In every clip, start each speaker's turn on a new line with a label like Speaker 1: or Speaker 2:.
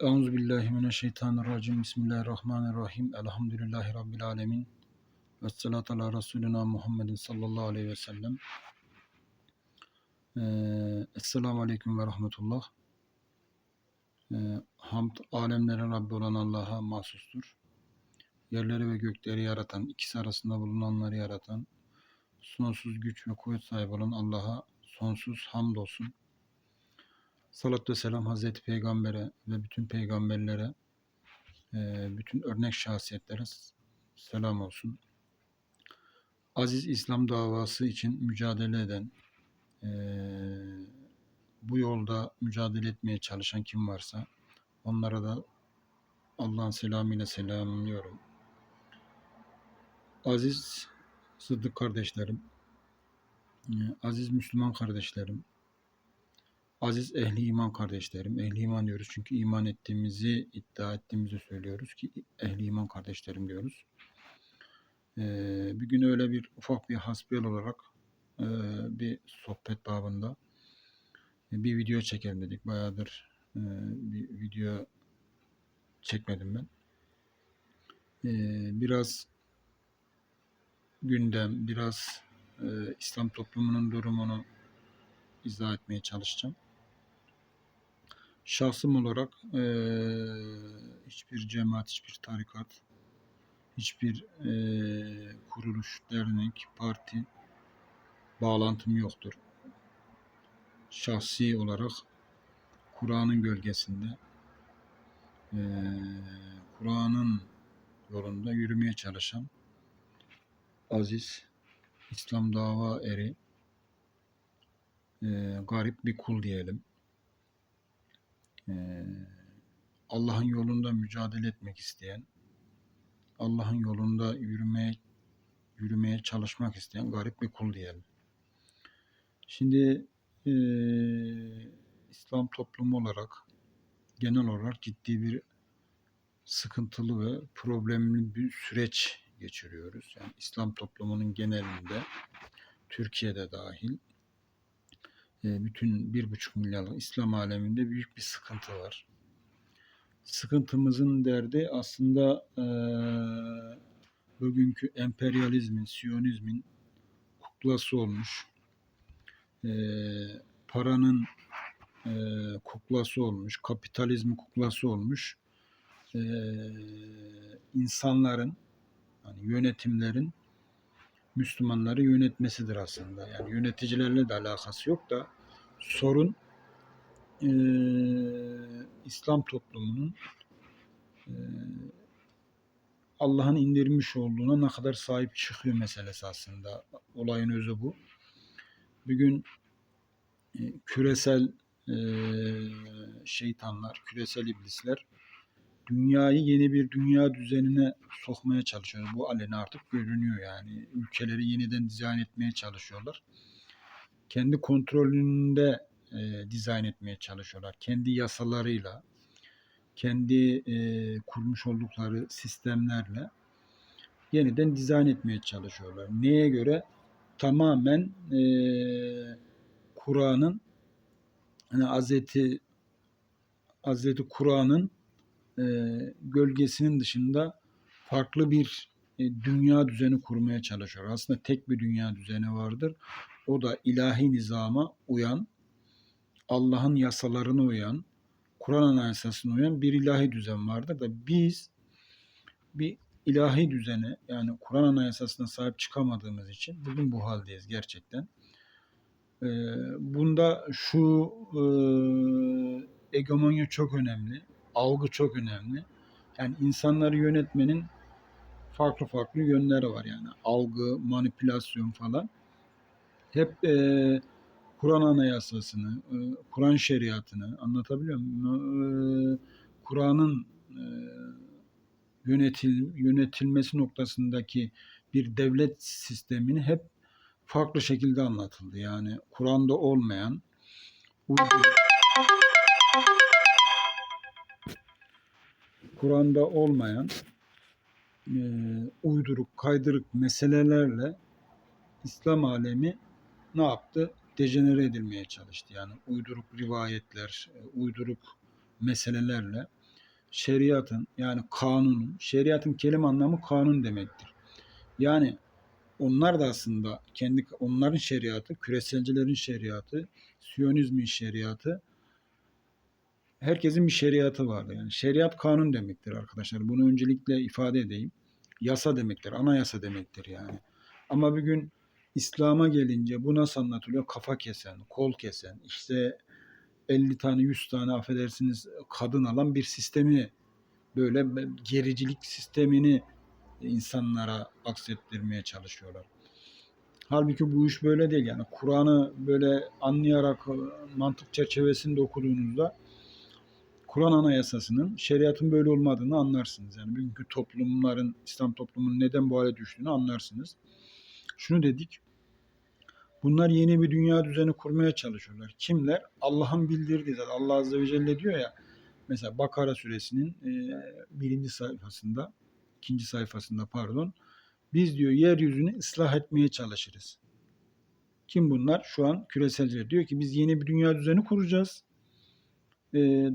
Speaker 1: Euzu billahi mineşşeytanirracim. Bismillahirrahmanirrahim. Elhamdülillahi rabbil alamin. Ves salatu ala resulina Muhammedin sallallahu aleyhi ve sellem. Ee, Esselamu aleyküm ve rahmetullah. Ee, hamd alemlerin Rabbi olan Allah'a mahsustur. Yerleri ve gökleri yaratan, ikisi arasında bulunanları yaratan, sonsuz güç ve kuvvet sahibi olan Allah'a sonsuz hamd olsun. Salat selam Hazreti Peygamber'e ve bütün peygamberlere, e, bütün örnek şahsiyetlere selam olsun. Aziz İslam davası için mücadele eden, e, bu yolda mücadele etmeye çalışan kim varsa onlara da Allah'ın selamıyla selamlıyorum. Aziz Sıddık kardeşlerim, e, aziz Müslüman kardeşlerim, Aziz ehli iman kardeşlerim, ehli iman diyoruz çünkü iman ettiğimizi iddia ettiğimizi söylüyoruz ki ehli iman kardeşlerim diyoruz. Ee, bir gün öyle bir ufak bir hasbiyel olarak e, bir sohbet babında e, bir video çekelim dedik. Bayağıdır e, bir video çekmedim ben. E, biraz gündem, biraz e, İslam toplumunun durumunu izah etmeye çalışacağım. Şahsım olarak eee, hiçbir cemaat, hiçbir tarikat, hiçbir eee, kuruluş, dernek, parti bağlantım yoktur. Şahsi olarak Kur'an'ın gölgesinde, eee, Kur'an'ın yolunda yürümeye çalışan aziz İslam dava eri, eee, garip bir kul diyelim. Ee, Allah'ın yolunda mücadele etmek isteyen, Allah'ın yolunda yürümeye yürümeye çalışmak isteyen garip bir kul diyelim. Şimdi e, İslam toplumu olarak genel olarak ciddi bir sıkıntılı ve problemli bir süreç geçiriyoruz. Yani İslam toplumunun genelinde Türkiye'de dahil bütün bir buçuk milyarlık İslam aleminde büyük bir sıkıntı var. Sıkıntımızın derdi aslında e, bugünkü emperyalizmin, siyonizmin kuklası olmuş. E, paranın e, kuklası olmuş, kapitalizmin kuklası olmuş. E, insanların, yani yönetimlerin Müslümanları yönetmesidir aslında. Yani yöneticilerle de alakası yok da sorun e, İslam toplumunun e, Allah'ın indirmiş olduğuna ne kadar sahip çıkıyor meselesi aslında. Olayın özü bu. Bugün e, küresel e, şeytanlar, küresel iblisler dünyayı yeni bir dünya düzenine sokmaya çalışıyor. Bu aleni artık görünüyor yani. Ülkeleri yeniden dizayn etmeye çalışıyorlar. Kendi kontrolünde e, dizayn etmeye çalışıyorlar. Kendi yasalarıyla, kendi e, kurmuş oldukları sistemlerle yeniden dizayn etmeye çalışıyorlar. Neye göre? Tamamen e, Kur'an'ın hani Hazreti Hazreti Kur'an'ın e, gölgesinin dışında farklı bir e, dünya düzeni kurmaya çalışıyor. Aslında tek bir dünya düzeni vardır. O da ilahi nizama uyan, Allah'ın yasalarına uyan, Kur'an anayasasına uyan bir ilahi düzen vardır da biz bir ilahi düzene yani Kur'an anayasasına sahip çıkamadığımız için bugün bu haldeyiz gerçekten. Ee, bunda şu e, egemonya çok önemli algı çok önemli. Yani insanları yönetmenin farklı farklı yönleri var yani algı, manipülasyon falan. Hep e, Kur'an anayasasını, e, Kur'an şeriatını anlatabiliyor muyum? E, Kur'an'ın e, yönetil, yönetilmesi noktasındaki bir devlet sistemini hep farklı şekilde anlatıldı. Yani Kur'an'da olmayan uydu, Kur'an'da olmayan e, uyduruk, kaydırık meselelerle İslam alemi ne yaptı? Dejenere edilmeye çalıştı. Yani uyduruk rivayetler, e, uyduruk meselelerle şeriatın yani kanunun, şeriatın kelime anlamı kanun demektir. Yani onlar da aslında kendi onların şeriatı, küreselcilerin şeriatı, Siyonizmin şeriatı herkesin bir şeriatı var. Yani şeriat kanun demektir arkadaşlar. Bunu öncelikle ifade edeyim. Yasa demektir, anayasa demektir yani. Ama bir gün İslam'a gelince bu nasıl anlatılıyor? Kafa kesen, kol kesen, işte 50 tane 100 tane affedersiniz kadın alan bir sistemi böyle gericilik sistemini insanlara aksettirmeye çalışıyorlar. Halbuki bu iş böyle değil yani Kur'an'ı böyle anlayarak mantık çerçevesinde okuduğunuzda Kur'an anayasasının şeriatın böyle olmadığını anlarsınız. Yani bugünkü toplumların, İslam toplumunun neden bu hale düştüğünü anlarsınız. Şunu dedik, Bunlar yeni bir dünya düzeni kurmaya çalışıyorlar. Kimler? Allah'ın bildirdiği zaten. Allah Azze ve Celle diyor ya mesela Bakara suresinin e, birinci sayfasında ikinci sayfasında pardon biz diyor yeryüzünü ıslah etmeye çalışırız. Kim bunlar? Şu an küreselciler. Diyor ki biz yeni bir dünya düzeni kuracağız.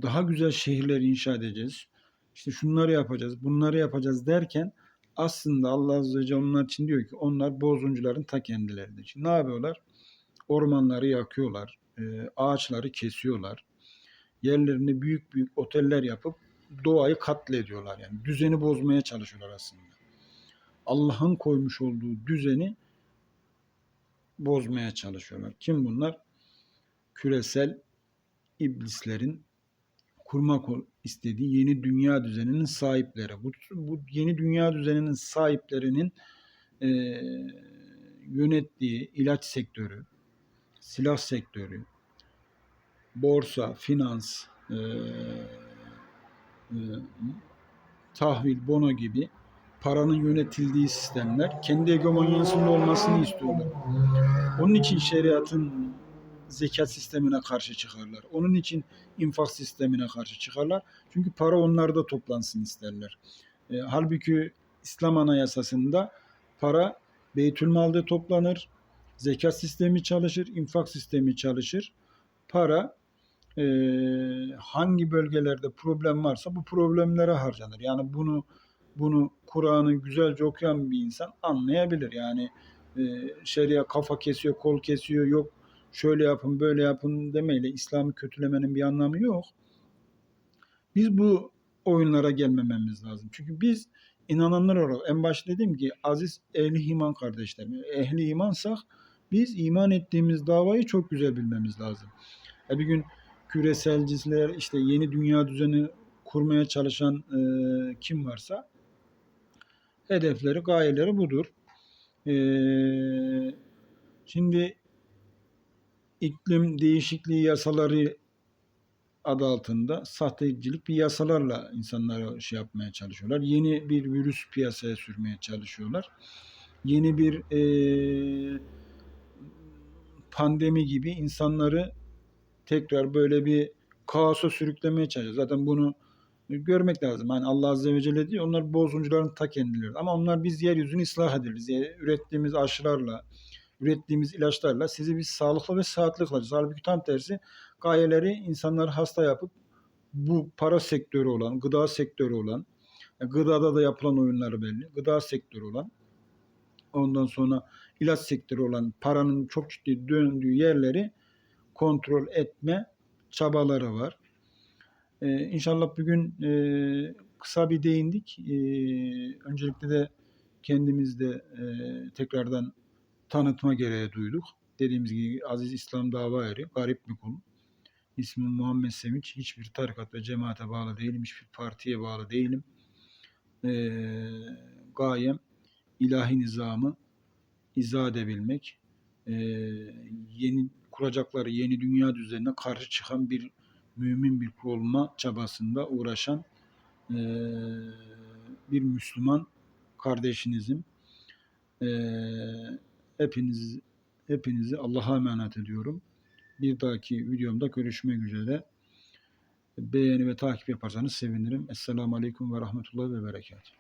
Speaker 1: Daha güzel şehirler inşa edeceğiz. İşte şunları yapacağız, bunları yapacağız derken aslında Allah Azze ve Celle onlar için diyor ki onlar bozuncuların ta kendileridir. Şimdi ne yapıyorlar? Ormanları yakıyorlar, ağaçları kesiyorlar. Yerlerini büyük büyük oteller yapıp doğayı katlediyorlar. Yani düzeni bozmaya çalışıyorlar aslında. Allah'ın koymuş olduğu düzeni bozmaya çalışıyorlar. Kim bunlar? Küresel iblislerin kurmak istediği yeni dünya düzeninin sahipleri. Bu, bu yeni dünya düzeninin sahiplerinin e, yönettiği ilaç sektörü, silah sektörü, borsa, finans, e, e, tahvil, bono gibi paranın yönetildiği sistemler kendi hegemonyasında olmasını istiyorlar. Onun için şeriatın zekat sistemine karşı çıkarlar. Onun için infak sistemine karşı çıkarlar. Çünkü para onlarda toplansın isterler. E, halbuki İslam Anayasası'nda para Beytülmal'de toplanır. Zekat sistemi çalışır, infak sistemi çalışır. Para e, hangi bölgelerde problem varsa bu problemlere harcanır. Yani bunu bunu Kur'an'ı güzelce okuyan bir insan anlayabilir. Yani e, şeria kafa kesiyor, kol kesiyor, yok şöyle yapın böyle yapın demeyle İslam'ı kötülemenin bir anlamı yok. Biz bu oyunlara gelmememiz lazım. Çünkü biz inananlar olarak en başta dedim ki aziz ehli iman kardeşlerim. Ehli imansak biz iman ettiğimiz davayı çok güzel bilmemiz lazım. E bir gün küreselciler işte yeni dünya düzeni kurmaya çalışan e, kim varsa hedefleri, gayeleri budur. E, şimdi iklim değişikliği yasaları adı altında sahtecilik bir yasalarla insanlara şey yapmaya çalışıyorlar. Yeni bir virüs piyasaya sürmeye çalışıyorlar. Yeni bir e, pandemi gibi insanları tekrar böyle bir kaosa sürüklemeye çalışıyor. Zaten bunu görmek lazım. Yani Allah Azze ve Celle diyor onlar bozuncuların ta kendileri. Ama onlar biz yeryüzünü ıslah ederiz. Yani ürettiğimiz aşılarla, ürettiğimiz ilaçlarla sizi biz sağlıklı ve sıhhatli kılacağız. Halbuki tam tersi gayeleri insanları hasta yapıp bu para sektörü olan, gıda sektörü olan, gıdada da yapılan oyunları belli, gıda sektörü olan, ondan sonra ilaç sektörü olan paranın çok ciddi döndüğü yerleri kontrol etme çabaları var. Ee, inşallah bugün e, kısa bir değindik. Ee, öncelikle de kendimizde e, tekrardan tanıtma gereği duyduk. Dediğimiz gibi Aziz İslam Dava Eri, garip bir kul. İsmim Muhammed Sevinç. Hiçbir tarikat ve cemaate bağlı değilim. Hiçbir partiye bağlı değilim. Ee, gayem ilahi nizamı izah edebilmek. Ee, yeni kuracakları yeni dünya düzenine karşı çıkan bir mümin bir kul olma çabasında uğraşan e, bir Müslüman kardeşinizim. E, hepiniz hepinizi Allah'a emanet ediyorum. Bir dahaki videomda görüşmek üzere. Beğeni ve takip yaparsanız sevinirim. Esselamu Aleyküm ve Rahmetullah ve Berekatuhu.